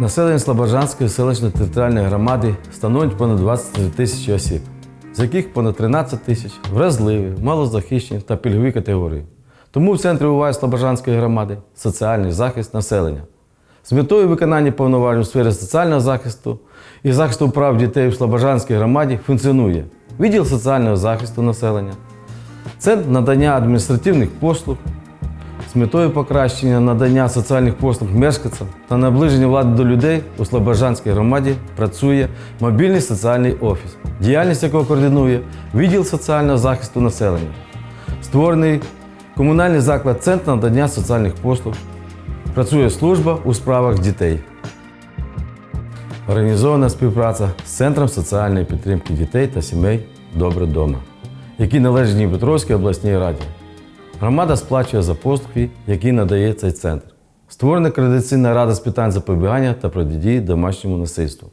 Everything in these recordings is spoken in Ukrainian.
Населення Слобожанської селищної територіальної громади становить понад 23 тисячі осіб, з яких понад 13 тисяч вразливі, малозахищені та пільгові категорії. Тому в центрі уваги Слобожанської громади соціальний захист населення. З метою виконання повноважень у сфері соціального захисту і захисту прав дітей в Слобожанській громаді функціонує відділ соціального захисту населення, Центр надання адміністративних послуг з метою покращення надання соціальних послуг мешканцям та наближення влади до людей у Слобожанській громаді працює мобільний соціальний офіс, діяльність якого координує відділ соціального захисту населення. Створений комунальний заклад Центр надання соціальних послуг. Працює служба у справах дітей. Організована співпраця з Центром соціальної підтримки дітей та сімей Добре дома, який належить Дніпропетровській обласній раді. Громада сплачує за послуги, які надає цей центр. Створена координаційна рада з питань запобігання та протидії домашньому насильству.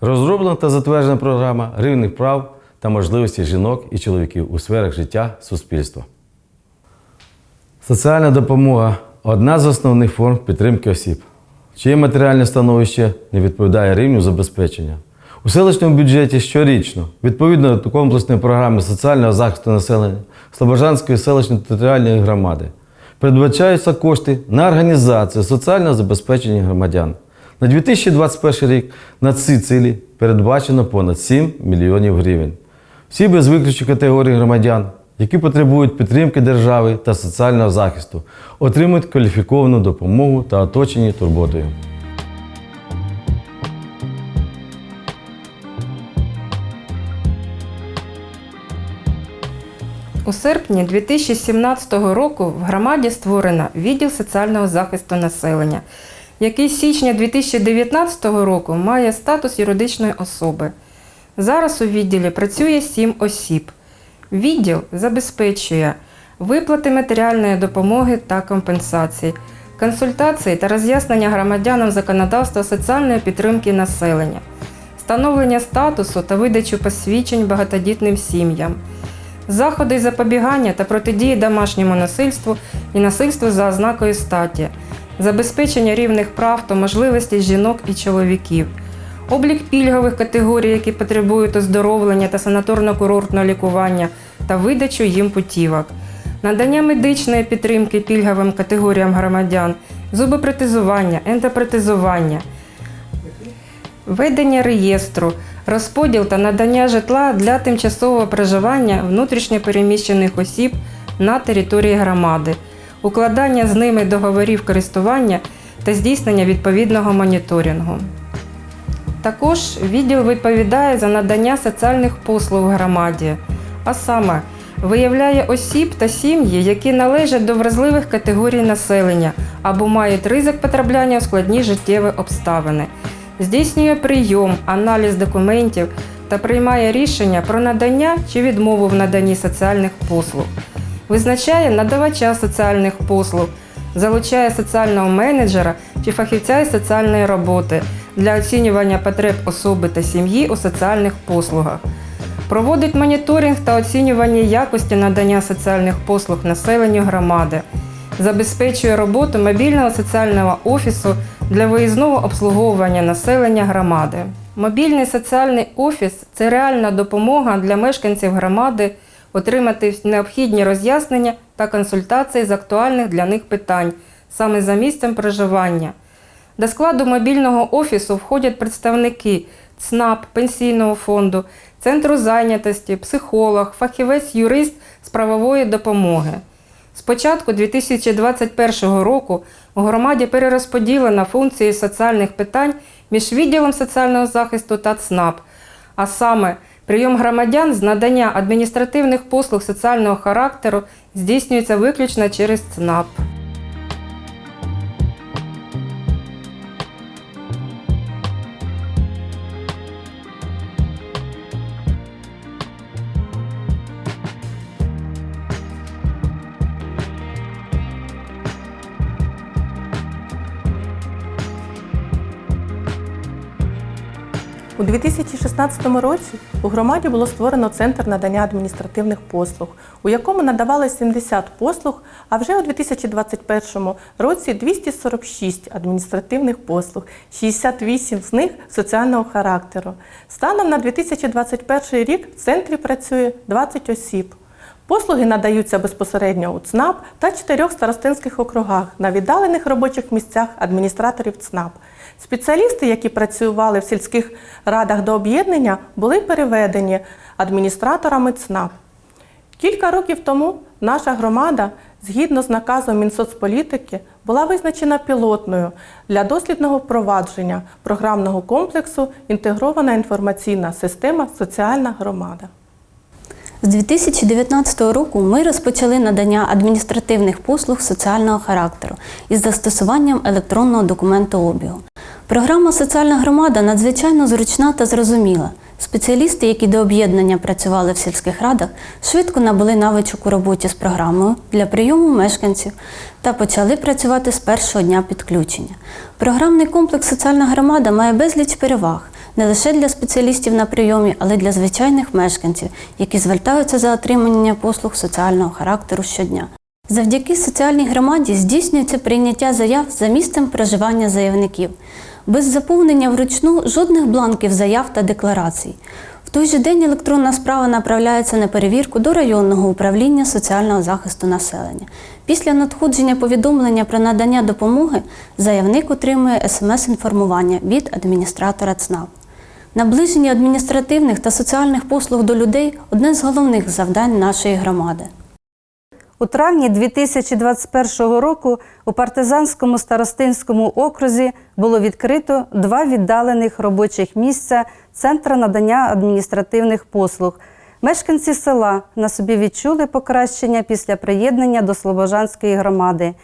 Розроблена та затверджена програма рівних прав та можливості жінок і чоловіків у сферах життя суспільства. Соціальна допомога одна з основних форм підтримки осіб, чиє матеріальне становище не відповідає рівню забезпечення. У селищному бюджеті щорічно, відповідно до комплексної програми соціального захисту населення Слобожанської селищної територіальної громади, передбачаються кошти на організацію соціального забезпечення громадян. На 2021 рік на ці цілі передбачено понад 7 мільйонів гривень. Всі без виключення категорії громадян, які потребують підтримки держави та соціального захисту, отримують кваліфіковану допомогу та оточені турботою. У серпні 2017 року в громаді створено відділ соціального захисту населення, який з січня 2019 року має статус юридичної особи. Зараз у відділі працює сім осіб. Відділ забезпечує виплати матеріальної допомоги та компенсацій, консультації та роз'яснення громадянам законодавства соціальної підтримки населення, встановлення статусу та видачу посвідчень багатодітним сім'ям, заходи запобігання та протидії домашньому насильству і насильству за ознакою статі, забезпечення рівних прав та можливостей жінок і чоловіків, облік пільгових категорій, які потребують оздоровлення та санаторно-курортного лікування та видачу їм путівок, надання медичної підтримки пільговим категоріям громадян, зубопротезування, ентопротезування, Ведення реєстру, розподіл та надання житла для тимчасового проживання внутрішньопереміщених осіб на території громади, укладання з ними договорів користування та здійснення відповідного моніторингу. Також відділ відповідає за надання соціальних послуг в громаді, а саме виявляє осіб та сім'ї, які належать до вразливих категорій населення або мають ризик потрапляння у складні життєві обставини, здійснює прийом, аналіз документів та приймає рішення про надання чи відмову в наданні соціальних послуг, визначає надавача соціальних послуг, залучає соціального менеджера чи фахівця із соціальної роботи для оцінювання потреб особи та сім'ї у соціальних послугах. Проводить моніторинг та оцінювання якості надання соціальних послуг населенню громади, забезпечує роботу мобільного соціального офісу для виїзного обслуговування населення громади. Мобільний соціальний офіс це реальна допомога для мешканців громади отримати необхідні роз'яснення та консультації з актуальних для них питань саме за місцем проживання. До складу мобільного офісу входять представники ЦНАП, пенсійного фонду, центру зайнятості, психолог, фахівець-юрист з правової допомоги. З початку 2021 року у громаді перерозподілено функції соціальних питань між відділом соціального захисту та ЦНАП, а саме прийом громадян з надання адміністративних послуг соціального характеру здійснюється виключно через ЦНАП. 2016 році у громаді було створено центр надання адміністративних послуг, у якому надавали 70 послуг, а вже у 2021 році 246 адміністративних послуг, 68 з них соціального характеру. Станом на 2021 рік в центрі працює 20 осіб. Послуги надаються безпосередньо у ЦНАП та чотирьох старостинських округах на віддалених робочих місцях адміністраторів ЦНАП. Спеціалісти, які працювали в сільських радах до об'єднання, були переведені адміністраторами ЦНАП. Кілька років тому наша громада, згідно з наказом Мінсоцполітики, була визначена пілотною для дослідного впровадження програмного комплексу Інтегрована інформаційна система Соціальна громада. З 2019 року ми розпочали надання адміністративних послуг соціального характеру із застосуванням електронного документообігу. Програма Соціальна громада надзвичайно зручна та зрозуміла. Спеціалісти, які до об'єднання працювали в сільських радах, швидко набули навичок у роботі з програмою для прийому мешканців та почали працювати з першого дня підключення. Програмний комплекс Соціальна громада має безліч переваг не лише для спеціалістів на прийомі, але й для звичайних мешканців, які звертаються за отримання послуг соціального характеру щодня. Завдяки соціальній громаді здійснюється прийняття заяв за місцем проживання заявників. Без заповнення вручну жодних бланків заяв та декларацій. В той же день електронна справа направляється на перевірку до районного управління соціального захисту населення. Після надходження повідомлення про надання допомоги заявник отримує смс-інформування від адміністратора ЦНАП. Наближення адміністративних та соціальних послуг до людей одне з головних завдань нашої громади. У травні 2021 року у партизанському старостинському окрузі було відкрито два віддалених робочих місця Центра надання адміністративних послуг. Мешканці села на собі відчули покращення після приєднання до Слобожанської громади.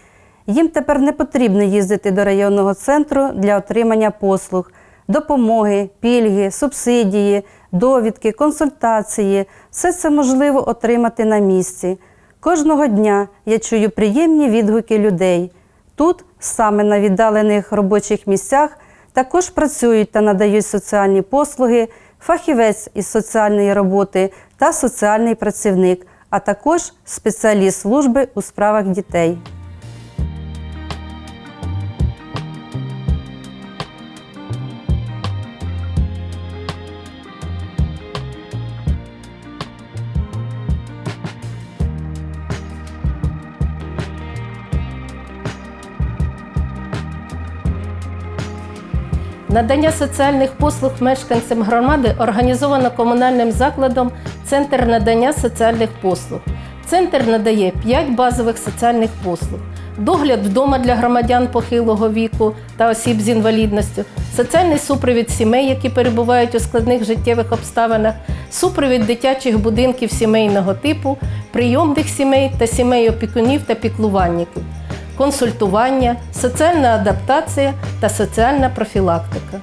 Їм тепер не потрібно їздити до районного центру для отримання послуг, допомоги, пільги, субсидії, довідки, консультації. Все це можливо отримати на місці. Кожного дня я чую приємні відгуки людей. Тут, саме на віддалених робочих місцях, також працюють та надають соціальні послуги, фахівець із соціальної роботи та соціальний працівник, а також спеціаліст служби у справах дітей. Надання соціальних послуг мешканцям громади організовано комунальним закладом Центр надання соціальних послуг. Центр надає 5 базових соціальних послуг: догляд вдома для громадян похилого віку та осіб з інвалідністю, соціальний супровід сімей, які перебувають у складних життєвих обставинах, супровід дитячих будинків сімейного типу, прийомних сімей та сімей опікунів та піклувальників консультування, соціальна адаптація та соціальна профілактика.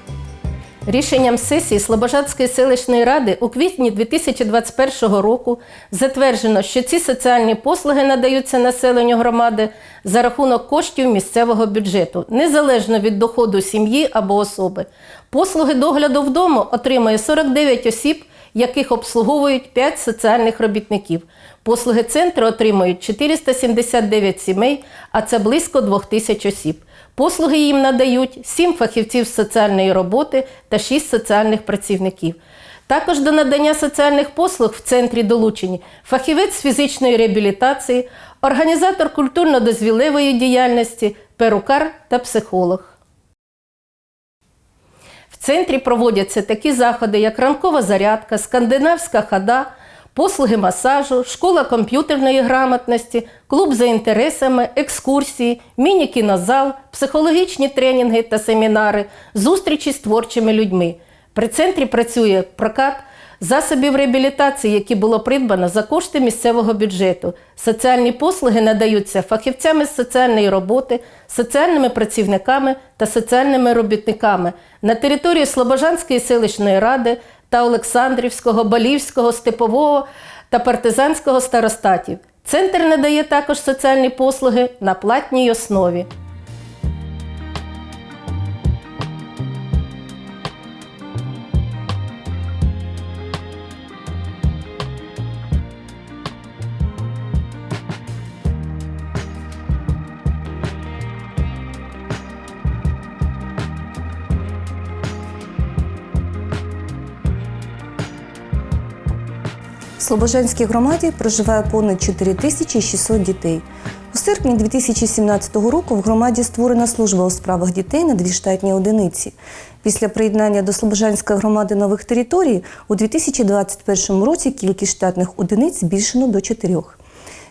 Рішенням сесії Слобожанської селищної ради у квітні 2021 року затверджено, що ці соціальні послуги надаються населенню громади за рахунок коштів місцевого бюджету, незалежно від доходу сім'ї або особи. Послуги догляду вдома отримує 49 осіб, яких обслуговують 5 соціальних робітників. Послуги центру отримують 479 сімей, а це близько 2000 осіб. Послуги їм надають 7 фахівців соціальної роботи та 6 соціальних працівників. Також до надання соціальних послуг в центрі долучені фахівець з фізичної реабілітації, організатор культурно-дозвілевої діяльності, перукар та психолог. В центрі проводяться такі заходи, як ранкова зарядка, скандинавська хода, послуги масажу, школа комп'ютерної грамотності, клуб за інтересами, екскурсії, міні-кінозал, психологічні тренінги та семінари, зустрічі з творчими людьми. При центрі працює прокат засобів реабілітації, які було придбано за кошти місцевого бюджету. Соціальні послуги надаються фахівцями з соціальної роботи, соціальними працівниками та соціальними робітниками на території Слобожанської селищної ради та Олександрівського, Балівського, Степового та партизанського старостатів. Центр надає також соціальні послуги на платній основі. Слобожанській громаді проживає понад 4600 дітей. У серпні 2017 року в громаді створена служба у справах дітей на дві штатні одиниці. Після приєднання до Слобожанської громади нових територій у 2021 році кількість штатних одиниць збільшено до чотирьох.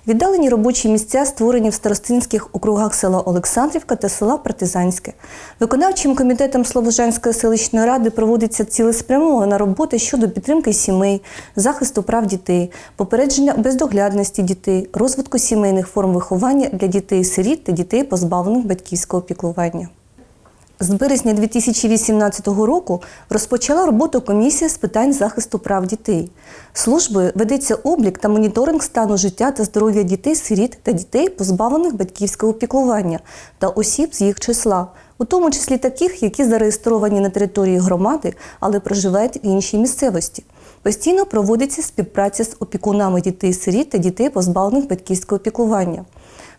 Віддалені робочі місця створені в старостинських округах села Олександрівка та села Партизанське. Виконавчим комітетом Слобожанської селищної ради проводиться цілеспрямована робота щодо підтримки сімей, захисту прав дітей, попередження бездоглядності дітей, розвитку сімейних форм виховання для дітей-сиріт та дітей, позбавлених батьківського піклування. З березня 2018 року розпочала роботу комісія з питань захисту прав дітей. Службою ведеться облік та моніторинг стану життя та здоров'я дітей, сиріт та дітей, позбавлених батьківського піклування та осіб з їх числа, у тому числі таких, які зареєстровані на території громади, але проживають в іншій місцевості. Постійно проводиться співпраця з опікунами дітей-сиріт та дітей, позбавлених батьківського піклування.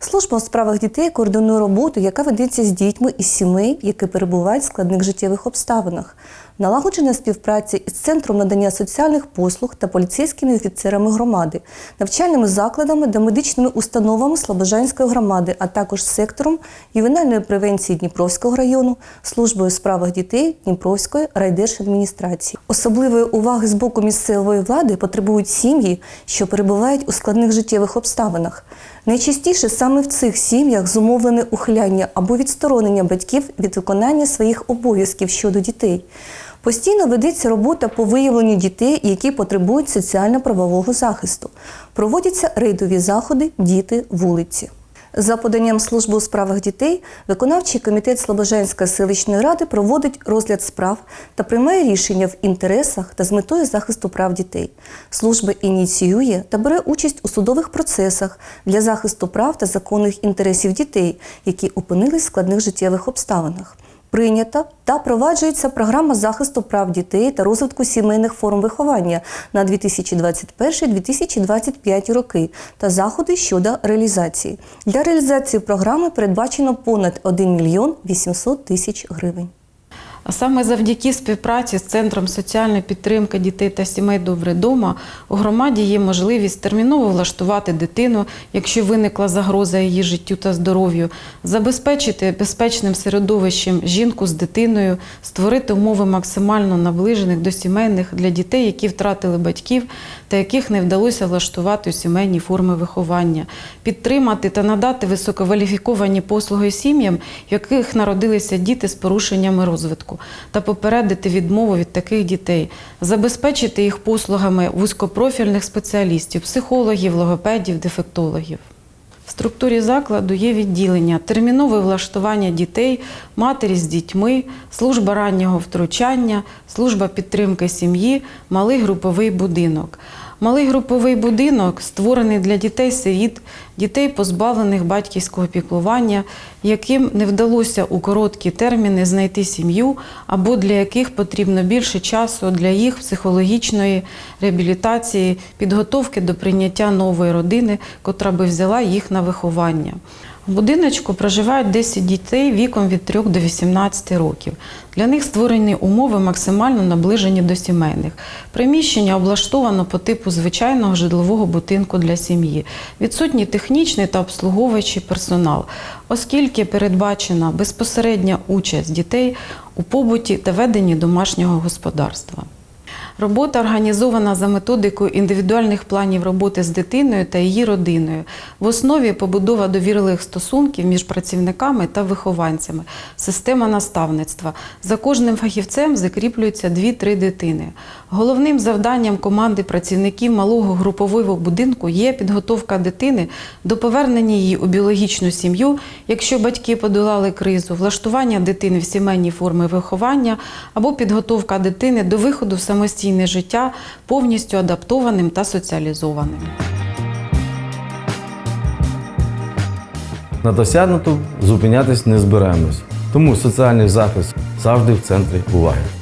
Служба у справах дітей координує роботу, яка ведеться з дітьми із сімей, які перебувають в складних життєвих обставинах. Налагоджена співпраця із центром надання соціальних послуг та поліцейськими офіцерами громади, навчальними закладами та медичними установами Слобожанської громади, а також сектором ювенальної превенції Дніпровського району, службою у справах дітей Дніпровської райдержадміністрації. Особливої уваги з боку місцевої влади потребують сім'ї, що перебувають у складних життєвих обставинах. Найчастіше саме в цих сім'ях зумовлене ухиляння або відсторонення батьків від виконання своїх обов'язків щодо дітей. Постійно ведеться робота по виявленню дітей, які потребують соціально-правового захисту. Проводяться рейдові заходи Діти вулиці. За поданням служби у справах дітей, виконавчий комітет Слобожанської селищної ради проводить розгляд справ та приймає рішення в інтересах та з метою захисту прав дітей. Служба ініціює та бере участь у судових процесах для захисту прав та законних інтересів дітей, які опинились в складних життєвих обставинах. Прийнята та впроваджується програма захисту прав дітей та розвитку сімейних форм виховання на 2021-2025 роки та заходи щодо реалізації. Для реалізації програми передбачено понад 1 мільйон 800 тисяч гривень. А саме завдяки співпраці з Центром соціальної підтримки дітей та сімей Добре дома у громаді є можливість терміново влаштувати дитину, якщо виникла загроза її життю та здоров'ю, забезпечити безпечним середовищем жінку з дитиною, створити умови максимально наближених до сімейних для дітей, які втратили батьків та яких не вдалося влаштувати у сімейні форми виховання, підтримати та надати висококваліфіковані послуги сім'ям, в яких народилися діти з порушеннями розвитку, та попередити відмову від таких дітей, забезпечити їх послугами вузькопрофільних спеціалістів, психологів, логопедів, дефектологів. В структурі закладу є відділення, термінове влаштування дітей, матері з дітьми, служба раннього втручання, служба підтримки сім'ї, малий груповий будинок. Малий груповий будинок створений для дітей-сиріт, дітей, позбавлених батьківського піклування, яким не вдалося у короткі терміни знайти сім'ю, або для яких потрібно більше часу для їх психологічної реабілітації, підготовки до прийняття нової родини, котра би взяла їх на виховання. В будиночку проживають 10 дітей віком від 3 до 18 років. Для них створені умови максимально наближені до сімейних. Приміщення облаштовано по типу звичайного житлового будинку для сім'ї. Відсутній технічний та обслуговуючий персонал, оскільки передбачена безпосередня участь дітей у побуті та веденні домашнього господарства. Робота організована за методикою індивідуальних планів роботи з дитиною та її родиною. В основі побудова довірливих стосунків між працівниками та вихованцями, система наставництва. За кожним фахівцем закріплюються 2-3 дитини. Головним завданням команди працівників малого групового будинку є підготовка дитини до повернення її у біологічну сім'ю, якщо батьки подолали кризу, влаштування дитини в сімейні форми виховання або підготовка дитини до виходу в самостійне життя повністю адаптованим та соціалізованим. На досягнуту зупинятись не збираємось. Тому соціальний захист завжди в центрі уваги.